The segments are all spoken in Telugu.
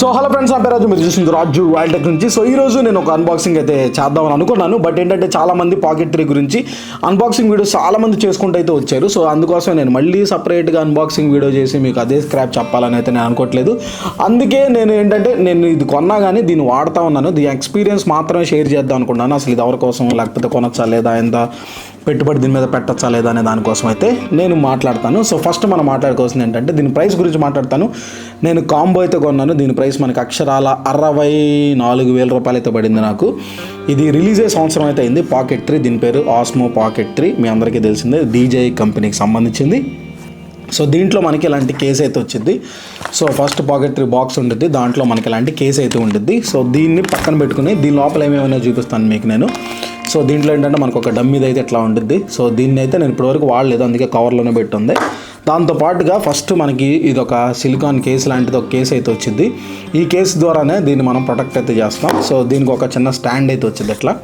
సో హలో ఫ్రెండ్స్ నా పేరు మీరు చూసింది రాజు వైల్డ్ టెక్ నుంచి. సో ఈ రోజు నేను ఒక అన్బాక్సింగ్ అయితే చేద్దామని అనుకున్నాను. బట్ ఏంటంటే చాలామంది పాకెట్ త్రీ గురించి అన్బాక్సింగ్ వీడియోస్ చాలామంది చేసుకుంటూ అయితే వచ్చారు. సో అందుకోసం నేను మళ్ళీ సపరేట్గా అన్బాక్సింగ్ వీడియో చేసి మీకు అదే స్క్రాప్ చెప్పాలని అయితే నేను అనుకోవట్లేదు. అందుకే నేను ఏంటంటే నేను ఇది కొన్నా కానీ దీన్ని వాడుతా ఉన్నాను. దీని ఎక్స్పీరియన్స్ మాత్రమే షేర్ చేద్దాం అనుకున్నాను అసలు ఇది ఎవరి కోసం లేకపోతే కొనొచ్చా లేదా ఎంత పెట్టుబడి దీని మీద పెట్టచ్చా లేదా అనే దానికోసం అయితే నేను మాట్లాడతాను. సో ఫస్ట్ మనం మాట్లాడుకోవాల్సింది ఏంటంటే దీని ప్రైస్ గురించి మాట్లాడతాను. నేను కాంబో అయితే కొన్నాను. దీని ప్రైస్ మనకి అక్షరాల అరవై నాలుగు వేల రూపాయలు అయితే పడింది నాకు. ఇది రిలీజ్ అయ్యే సంవత్సరం అయితే అయింది. పాకెట్ త్రీ దీని పేరు ఆస్మో పాకెట్ త్రీ. మీ అందరికీ తెలిసిందే డీజే కంపెనీకి సంబంధించింది. సో దీంట్లో మనకి ఇలాంటి కేస్ అయితే వచ్చింది. So first pocket three box ఉంటుంది దాంట్లో మనకి ఇలాంటి కేస్ అయితే ఉంటుంది సో దీన్ని పక్కన పెట్టుకుని దీని లోపల ఏమేమైనా చూపిస్తాను మీకు నేను. సో దీంట్లో ఏంటంటే మనకు ఒక డమ్మీది అయితే ఇట్లా ఉంటుంది సో దీన్ని అయితే నేను ఇప్పటివరకు వాడలేదు అందుకే కవర్లోనే పెట్టుంది. దాంతో పాటుగా ఫస్ట్ మనకి ఇది ఒక సిలికాన్ కేస్ లాంటిది ఒక కేస్ అయితే వచ్చింది ఈ కేస్ ద్వారానే దీన్ని మనం ప్రొటెక్ట్ అయితే చేస్తాం. సో దీనికి ఒక చిన్న స్టాండ్ అయితే వచ్చింది ఇట్లా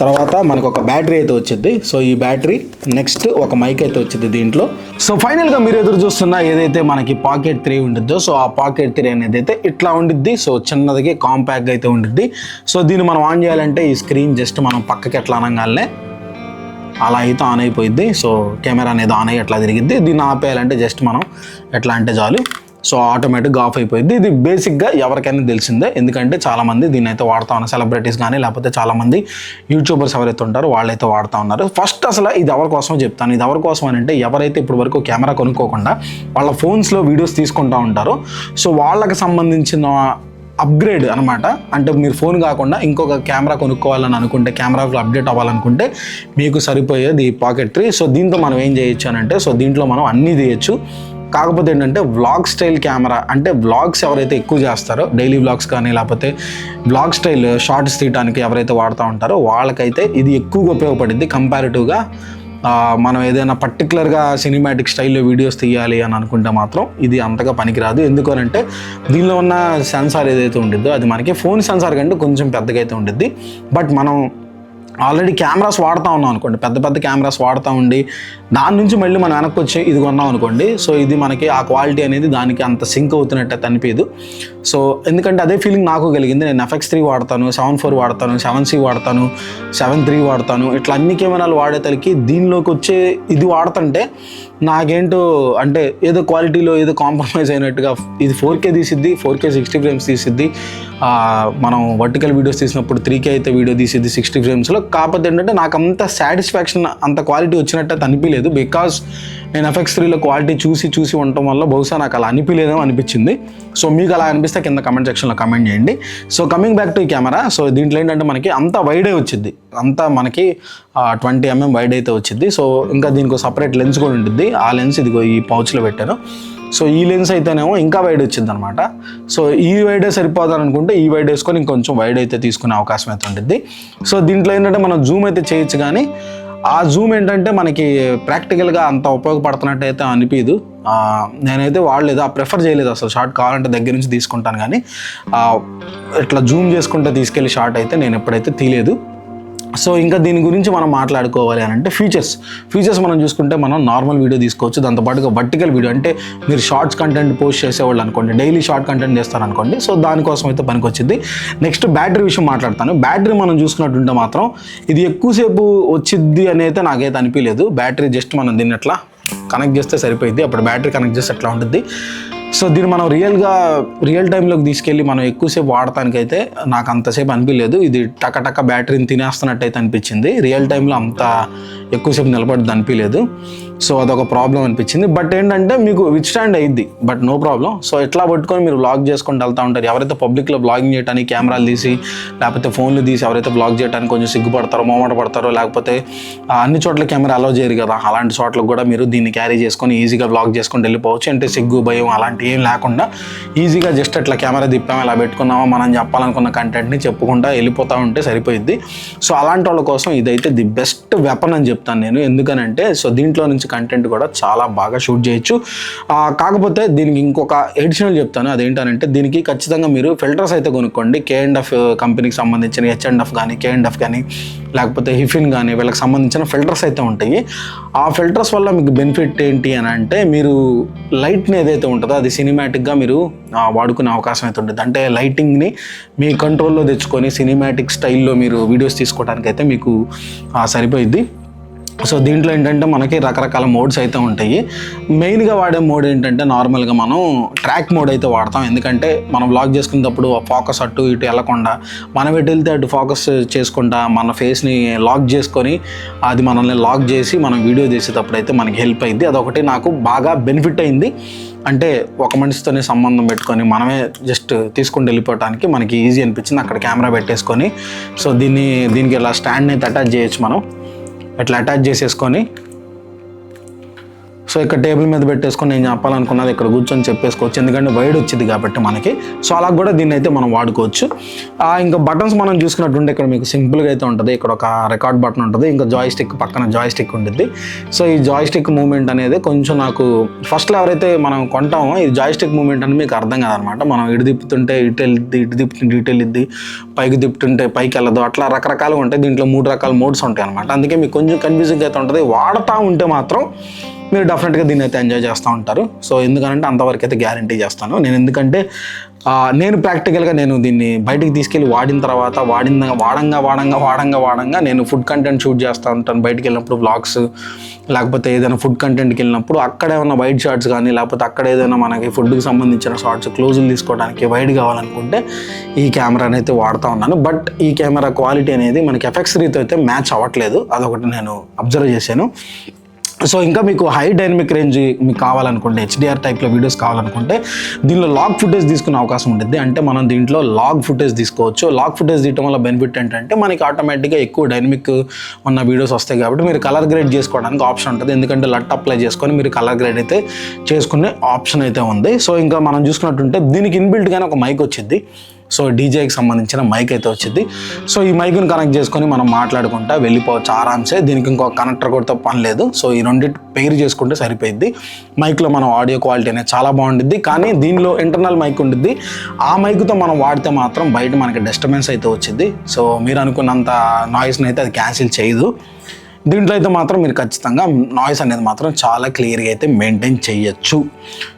తర్వాత మనకు ఒక బ్యాటరీ అయితే వచ్చింది. సో ఈ బ్యాటరీ నెక్స్ట్ ఒక మైక్ అయితే వచ్చింది దీంట్లో. సో ఫైనల్గా మీరు ఎదురు చూస్తున్న ఏదైతే మనకి పాకెట్ త్రీ ఉండిద్దో సో ఆ పాకెట్ త్రీ అనేది అయితే ఇట్లా ఉండిద్ది. సో చిన్నదికి కాంపాక్ట్ అయితే ఉండిద్ది. సో దీన్ని మనం ఆన్ చేయాలంటే ఈ స్క్రీన్ జస్ట్ మనం పక్కకి ఎట్లా అనగానే అలా అయితే ఆన్ అయిపోయింది సో కెమెరా అనేది ఆన్ అయ్యి ఎట్లా తిరిగిద్ది. దీన్ని ఆపేయాలంటే జస్ట్ మనం ఎట్లా అంటే చాలు. సో ఆటోమేటిక్గా ఆఫ్ అయిపోయింది. ఇది బేసిక్గా ఎవరికైనా తెలిసిందే. ఎందుకంటే చాలామంది దీన్ని అయితే వాడుతూ ఉన్నారు. సెలబ్రిటీస్ కానీ లేకపోతే చాలామంది యూట్యూబర్స్ ఎవరైతే ఉంటారో వాళ్ళైతే వాడుతూ ఉన్నారు. ఫస్ట్ అసలు ఇది ఎవరి కోసం చెప్తాను. ఇది ఎవరి కోసం అని అంటే ఎవరైతే ఇప్పటి వరకు కెమెరా కొనుక్కోకుండా వాళ్ళ ఫోన్స్లో వీడియోస్ తీసుకుంటూ ఉంటారో సో వాళ్ళకి సంబంధించిన అప్గ్రేడ్ అనమాట అంటే మీరు ఫోన్ కాకుండా ఇంకొక కెమెరా కొనుక్కోవాలని అనుకుంటే కెమెరాకు అప్డేట్ అవ్వాలనుకుంటే మీకు సరిపోయేది పాకెట్ త్రీ సో దీంతో మనం ఏం చేయొచ్చు అని అంటే సో దీంట్లో మనం అన్నీ చేయొచ్చు కాకపోతే ఏంటంటే వ్లాగ్ స్టైల్ కెమెరా అంటే వ్లాగ్స్ ఎవరైతే ఎక్కువ చేస్తారో డైలీ వ్లాగ్స్ కానీ లేకపోతే వ్లాగ్ స్టైల్ షార్ట్స్ తీయడానికి ఎవరైతే వాడుతూ ఉంటారో వాళ్ళకైతే ఇది ఎక్కువగా ఉపయోగపడింది. కంపారిటివ్గా మనం ఏదైనా పర్టికులర్గా సినిమాటిక్ స్టైల్లో వీడియోస్ తీయాలి అని అనుకుంటే మాత్రం ఇది అంతగా పనికిరాదు. ఎందుకనంటే అంటే దీనిలో ఉన్న సెన్సార్ ఏదైతే ఉండిద్దో అది మనకి ఫోన్ సెన్సార్ కంటే కొంచెం పెద్దగా అయితే ఉండిద్ది. బట్ మనం ఆల్రెడీ కెమెరాస్ వాడుతూ ఉన్నాం అనుకోండి. పెద్ద పెద్ద కెమెరాస్ వాడుతూ ఉండి దాని నుంచి మళ్ళీ మనం వెనక్కి వచ్చి ఇది కొన్నాం అనుకోండి. సో ఇది మనకి ఆ క్వాలిటీ అనేది దానికి అంత సింక్ అవుతున్నట్టు అనిపించదు. సో ఎందుకంటే అదే ఫీలింగ్ నాకు కలిగింది. నేను ఎఫ్ఎక్స్ త్రీ వాడతాను సెవెన్ ఫోర్ వాడతాను సెవెన్ సి వాడతాను సెవెన్ త్రీ వాడతాను ఇట్లా అన్ని కెమెరాలు వాడేతలకి దీనిలోకి వచ్చే ఇది వాడుతుంటే నాకేంటో అంటే ఏదో క్వాలిటీలో ఏదో కాంప్రమైజ్ అయినట్టుగా ఇది ఫోర్ కే తీసిద్ది ఫోర్ కే సిక్స్టీ ఫ్రేమ్స్ తీసిద్ది. మనం వర్టికల్ వీడియోస్ తీసినప్పుడు త్రీ కే అయితే వీడియో తీసిద్ది సిక్స్టీ ఫ్రేమ్స్లో కాకపోతే ఏంటంటే నాకు అంత సాటిస్ఫాక్షన్ అంత క్వాలిటీ వచ్చినట్టు అనిపించలేదు బికాస్ నేను ఎఫెక్స్ త్రీలో క్వాలిటీ చూసి చూసి ఉండటం వల్ల బహుశా నాకు అలా అనిపించలేదేమో అనిపించింది. సో మీకు అలా అనిపిస్తే కింద కమెంట్ సెక్షన్లో కమెంట్ చేయండి. సో కమింగ్ బ్యాక్ టు ఈ కెమెరా సో దీంట్లో ఏంటంటే మనకి అంత వైడే వచ్చింది. అంతా మనకి ట్వంటీ ఎంఎం వైడ్ అయితే వచ్చింది. సో ఇంకా దీనికి సపరేట్ లెన్స్ కూడా ఉంటుంది ఆ లెన్స్ ఇదిగో ఈ పౌచ్లో పెట్టాను. సో ఈ లెన్స్ అయితేనేమో ఇంకా వైడ్ వచ్చింది అనమాట సో ఈ వైడే సరిపోదని అనుకుంటే ఈ వైడ్ వేసుకొని ఇంకొంచెం వైడ్ అయితే తీసుకునే అవకాశం అయితే ఉంటుంది సో దీంట్లో ఏంటంటే మనం జూమ్ అయితే చేయొచ్చు కానీ ఆ జూమ్ ఏంటంటే మనకి ప్రాక్టికల్గా అంత ఉపయోగపడుతున్నట్టు అయితే అనిపించదు నేనైతే వాడలేదు. ఆ ప్రిఫర్ చేయలేదు అసలు. షార్ట్ కావాలంటే దగ్గర నుంచి తీసుకుంటాను కానీ ఇట్లా జూమ్ చేసుకుంటే తీసుకెళ్ళి షార్ట్ అయితే నేను ఎప్పుడైతే తీయలేదు. సో ఇంకా దీని గురించి మనం మాట్లాడుకోవాలి అని అంటే ఫీచర్స్ ఫీచర్స్ మనం చూసుకుంటే మనం నార్మల్ వీడియో తీసుకోవచ్చు. దాంతోపాటుగా వర్టికల్ వీడియో అంటే మీరు షార్ట్స్ కంటెంట్ పోస్ట్ చేసేవాళ్ళు అనుకోండి డైలీ షార్ట్ కంటెంట్ చేస్తారనుకోండి. సో దానికోసం అయితే పనికొచ్చింది నెక్స్ట్ బ్యాటరీ విషయం మాట్లాడతాను. బ్యాటరీ మనం చూసుకున్నట్టుంటే మాత్రం ఇది ఎక్కువసేపు వచ్చిద్ది అని అయితే నాకైతే అనిపించలేదు బ్యాటరీ జస్ట్ మనం దీన్ని ఎట్లా కనెక్ట్ చేస్తే సరిపోయింది అప్పుడు బ్యాటరీ కనెక్ట్ చేస్తే ఎట్లా ఉంటుంది సో దీన్ని మనం రియల్గా రియల్ టైంలోకి తీసుకెళ్ళి మనం ఎక్కువసేపు వాడటానికైతే నాకు అంతసేపు అనిపించలేదు ఇది టకటక బ్యాటరీని తినేస్తున్నట్టు అయితే అనిపించింది రియల్ టైంలో అంత ఎక్కువసేపు నిలబడి అనిపించలేదు సో అదొక ప్రాబ్లం అనిపించింది. బట్ ఏంటంటే మీకు విచ్ స్టాండ్ అయ్యిద్ది బట్ నో ప్రాబ్లం సో ఎట్లా పట్టుకొని మీరు బ్లాగ్ చేసుకుంటూ వెళ్తూ ఉంటారు? ఎవరైతే పబ్లిక్లో బ్లాగింగ్ చేయడానికి కెమెరాలు తీసి లేకపోతే ఫోన్లు తీసి ఎవరైతే బ్లాగ్ చేయడానికి కొంచెం సిగ్గుపడతారో మోమట పడతారో లేకపోతే అన్ని చోట్ల కెమెరా అలో చేయరు కదా. అలాంటి చోట్లకు కూడా మీరు దీన్ని క్యారీ చేసుకొని ఈజీగా బ్లాగ్ చేసుకొని వెళ్ళిపోవచ్చు. అంటే సిగ్గు భయం అలాంటి ఏం లేకుండా ఈజీగా జస్ట్ అట్లా కెమెరా తిప్పాము ఇలా పెట్టుకున్నామా మనం చెప్పాలనుకున్న కంటెంట్ని చెప్పుకుంటా వెళ్ళిపోతూ ఉంటే సరిపోయిద్ది. సో అలాంటి వాళ్ళ కోసం ఇదైతే ది బెస్ట్ వెపన్ అని చెప్తాను నేను. ఎందుకనంటే సో దీంట్లో నుంచి కంటెంట్ కూడా చాలా బాగా షూట్ చేయొచ్చు. కాకపోతే దీనికి ఇంకొక ఎడిషనల్ చెప్తాను. అదేంటనంటే దీనికి ఖచ్చితంగా మీరు ఫిల్టర్స్ అయితే కొనుక్కోండి. కే అండ్ ఎఫ్ కంపెనీకి సంబంధించిన హెచ్ అండ్ ఎఫ్ కానీ కే అండ్ ఎఫ్ కానీ లేకపోతే హిఫిన్ కానీ వీళ్ళకి సంబంధించిన ఫిల్టర్స్ అయితే ఉంటాయి. ఆ ఫిల్టర్స్ వల్ల మీకు బెనిఫిట్ ఏంటి అని అంటే మీరు లైట్ని ఏదైతే ఉంటుందో అది అది సినిమాటిక్గా మీరు వాడుకునే అవకాశం అయితే ఉంటుంది. అంటే లైటింగ్ని మీ కంట్రోల్లో తెచ్చుకొని సినిమాటిక్ స్టైల్లో మీరు వీడియోస్ తీసుకోవడానికి అయితే మీకు సరిపోయిద్ది. సో దీంట్లో ఏంటంటే మనకి రకరకాల మోడ్స్ అయితే ఉంటాయి. మెయిన్గా వాడే మోడ్ ఏంటంటే నార్మల్గా మనం ట్రాక్ మోడ్ అయితే వాడతాం. ఎందుకంటే మనం వ్లాగ్ చేసుకునేటప్పుడు ఫోకస్ అటు ఇటు వెళ్ళకుండా మనం ఎటు వెళ్తే అటు ఫోకస్ చేసుకుంటా మన ఫేస్ని లాక్ చేసుకొని అది మనల్ని లాక్ చేసి మనం వీడియో చేసేటప్పుడు అయితే మనకి హెల్ప్ అయింది అదొకటి నాకు బాగా బెనిఫిట్ అయింది. అంటే ఒక మనిషితోనే సంబంధం పెట్టుకొని మనమే జస్ట్ తీసుకుని వెళ్ళిపోవడానికి మనకి ఈజీ అనిపించింది. అక్కడ కెమెరా పెట్టేసుకొని సో దీన్ని దీనికి ఇలా స్టాండ్ని అయితే అటాచ్ చేయొచ్చు మనం. అట్లా అటాచ్ చేసేసుకొని సో ఇక్కడ టేబుల్ మీద పెట్టేసుకొని నేను చెప్పాలనుకున్నది ఇక్కడ కూర్చొని చెప్పేసుకోవచ్చు. ఎందుకంటే వైడ్ వచ్చింది కాబట్టి మనకి. సో అలా కూడా దీన్ని అయితే మనం వాడుకోవచ్చు. ఇంకా బటన్స్ మనం చూసుకున్నట్టుంటే ఇక్కడ మీకు సింపుల్గా అయితే ఉంటుంది. ఇక్కడ ఒక రికార్డ్ బటన్ ఉంటుంది. ఇంకా జాయ్ స్టిక్ పక్కన జాయ్ స్టిక్ ఉంటుంది సో ఈ జాయ్ స్టిక్ మూమెంట్ అనేది కొంచెం నాకు ఫస్ట్లో ఎవరైతే మనం కొంటామో. ఈ జాయ్ స్టిక్ మూమెంట్ అని మీకు అర్థం కాదనమాట. మనం ఇటు తిప్పుతుంటే ఇటు వెళ్ళిద్ది ఇటు తిప్పుతుంటే ఇటు వెళ్ళిద్ది. పైకి తిప్పుతుంటే పైకి వెళ్ళదు. అట్లా రకరకాలుగా ఉంటాయి. దీంట్లో మూడు రకాల మోడ్స్ ఉంటాయి అనమాట అందుకే మీకు కొంచెం కన్ఫ్యూజింగ్ అయితే ఉంటుంది. వాడుతూ ఉంటే మాత్రం మీరు డెఫినెట్గా దీన్ని అయితే ఎంజాయ్ చేస్తూ ఉంటారు. సో ఎందుకంటే అంతవరకు అయితే గ్యారంటీ చేస్తాను. నేను ఎందుకంటే నేను ప్రాక్టికల్గా నేను దీన్ని బయటికి తీసుకెళ్ళి వాడిన తర్వాత వాడిన వాడంగా వాడంగా వాడంగా వాడంగా నేను ఫుడ్ కంటెంట్ షూట్ చేస్తూ ఉంటాను. బయటికి వెళ్ళినప్పుడు బ్లాగ్స్ లేకపోతే ఏదైనా ఫుడ్ కంటెంట్కి వెళ్ళినప్పుడు అక్కడ ఏమైనా వైట్ షార్ట్స్ కానీ లేకపోతే అక్కడ ఏదైనా మనకి ఫుడ్కి సంబంధించిన షార్ట్స్ క్లోజులు తీసుకోవడానికి వైడ్ కావాలనుకుంటే ఈ కెమెరాని అయితే వాడుతూ ఉన్నాను. బట్ ఈ కెమెరా క్వాలిటీ అనేది మనకి ఎఫెక్ట్స్ రీతో అయితే మ్యాచ్ అవ్వట్లేదు. అదొకటి నేను అబ్జర్వ్ చేశాను. సో ఇంకా మీకు హై డైనమిక్ రేంజ్ మీకు కావాలనుకుంటే హెచ్డిఆర్ టైప్లో వీడియోస్ కావాలనుకుంటే దీనిలో లాగ్ ఫుటేజ్ తీసుకునే అవకాశం ఉంటుంది అంటే మనం దీంట్లో లాగ్ ఫుటేజ్ తీసుకోవచ్చు. లాగ్ ఫుటేజ్ తీయటం వల్ల బెనిఫిట్ ఏంటంటే మనకి ఆటోమేటిక్గా ఎక్కువ డైనమిక్ ఉన్న వీడియోస్ వస్తాయి కాబట్టి మీరు కలర్ గ్రేడ్ చేసుకోవడానికి ఆప్షన్ ఉంటుంది. ఎందుకంటే లట్ అప్లై చేసుకొని మీరు కలర్ గ్రేడ్ అయితే చేసుకునే ఆప్షన్ అయితే ఉంది. సో ఇంకా మనం చూసుకున్నట్టుంటే దీనికి ఇన్బిల్ట్గానే ఒక మైక్ వచ్చింది సో డీజేకి సంబంధించిన మైక్ అయితే వచ్చింది. సో ఈ మైక్ని కనెక్ట్ చేసుకొని మనం మాట్లాడుకుంటా వెళ్ళిపోవచ్చు ఆరామ్సే దీనికి ఇంకో కనెక్టర్ కూడా పని లేదు. సో ఈ రెండింటి పెయిర్ చేసుకుంటే సరిపోయింది మైక్లో మనం ఆడియో క్వాలిటీ అనేది చాలా బాగుంటుంది కానీ దీనిలో ఇంటర్నల్ మైక్ ఉంటుంది ఆ మైక్తో మనం వాడితే మాత్రం బయట మనకి డిస్టర్బెన్స్ అయితే వచ్చింది. సో మీరు అనుకున్నంత నాయిస్ని అయితే అది క్యాన్సిల్ చేయదు. దీంట్లో అయితే మాత్రం మీరు ఖచ్చితంగా నాయిస్ అనేది మాత్రం చాలా క్లియర్గా అయితే మెయింటైన్ చేయొచ్చు.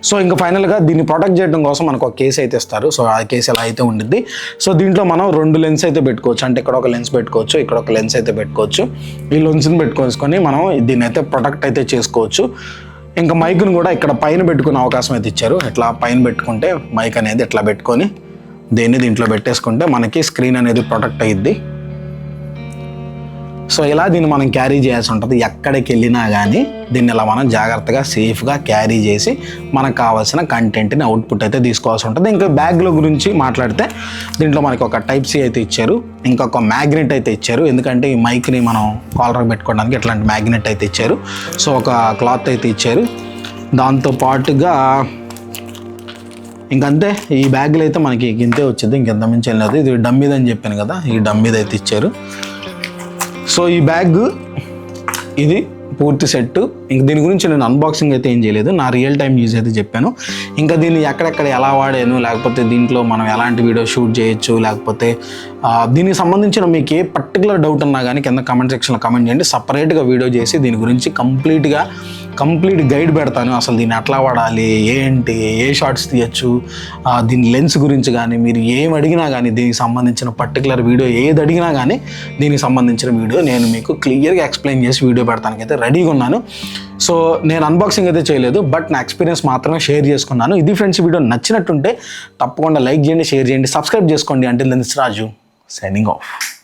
సో ఇంకా ఫైనల్గా దీన్ని ప్రొటెక్ట్ చేయడం కోసం మనకు ఒక కేసు అయితే ఇస్తారు. సో ఆ కేసు ఎలా అయితే ఉండిద్ది? సో దీంట్లో మనం రెండు లెన్స్ అయితే పెట్టుకోవచ్చు. అంటే ఇక్కడ ఒక లెన్స్ పెట్టుకోవచ్చు ఇక్కడ ఒక లెన్స్ అయితే పెట్టుకోవచ్చు. ఈ లెన్స్ని పెట్టుకొని మనం దీన్ని అయితే ప్రొటెక్ట్ అయితే చేసుకోవచ్చు. ఇంకా మైక్ను కూడా ఇక్కడ పైన పెట్టుకునే అవకాశం అయితే ఇచ్చారు. ఇట్లా పైన పెట్టుకుంటే మైక్ అనేది ఇట్లా పెట్టుకొని దీన్ని దీంట్లో పెట్టేసుకుంటే మనకి స్క్రీన్ అనేది ప్రొటెక్ట్ అయ్యిద్ది సో ఇలా దీన్ని మనం క్యారీ చేయాల్సి ఉంటుంది. ఎక్కడికి వెళ్ళినా కానీ దీన్ని ఇలా మనం జాగ్రత్తగా సేఫ్గా క్యారీ చేసి మనకు కావాల్సిన కంటెంట్ని అవుట్పుట్ అయితే తీసుకోవాల్సి ఉంటుంది. ఇంకా బ్యాగ్ల గురించి మాట్లాడితే దీంట్లో మనకి ఒక టైప్ సి అయితే ఇచ్చారు. ఇంకొక మ్యాగ్నెట్ అయితే ఇచ్చారు. ఎందుకంటే ఈ మైక్ని మనం కాలర్ పెట్టుకోవడానికి ఇట్లాంటి మ్యాగ్నెట్ అయితే ఇచ్చారు. సో ఒక క్లాత్ అయితే ఇచ్చారు. దాంతో పాటుగా ఇంకంతే. ఈ బ్యాగ్లో అయితే మనకి ఇంతే వచ్చింది. ఇంకెంత మించి వెళ్ళలేదు ఇది డమ్మీది అని చెప్పాను కదా. ఈ డమ్మీది అయితే ఇచ్చారు. సో ఈ బ్యాగ్ ఇది పూర్తి సెట్. ఇంక దీని గురించి నేను అన్బాక్సింగ్ అయితే ఏం చేయలేదు. నా రియల్ టైం యూజ్ అయితే చెప్పాను. ఇంకా దీన్ని ఎక్కడెక్కడ ఎలా వాడాను లేకపోతే దీంట్లో మనం ఎలాంటి వీడియో షూట్ చేయొచ్చు లేకపోతే దీనికి సంబంధించిన మీకు ఏ పర్టికులర్ డౌట్ ఉన్నా కానీ కింద కమెంట్ సెక్షన్లో కమెంట్ చేయండి. సపరేట్గా వీడియో చేసి దీని గురించి కంప్లీట్గా కంప్లీట్ గైడ్ పెడతాను. అసలు దీన్ని ఎట్లా వాడాలి? ఏంటి? ఏ షార్ట్స్ తీయచ్చు? దీని లెన్స్ గురించి కానీ మీరు ఏం అడిగినా కానీ దీనికి సంబంధించిన పర్టికులర్ వీడియో ఏది అడిగినా కానీ దీనికి సంబంధించిన వీడియో నేను మీకు క్లియర్గా ఎక్స్ప్లెయిన్ చేసి వీడియో పెడతానికి అయితే రెడీగా ఉన్నాను. సో నేను అన్బాక్సింగ్ అయితే చేయలేదు బట్ నా ఎక్స్పీరియన్స్ మాత్రమే షేర్ చేసుకున్నాను. ఇది ఫ్రెండ్స్ వీడియో నచ్చినట్టుంటే తప్పకుండా లైక్ చేయండి షేర్ చేయండి సబ్స్క్రైబ్ చేసుకోండి. అంటే లెన్స్ రాజు సైనింగ్ ఆఫ్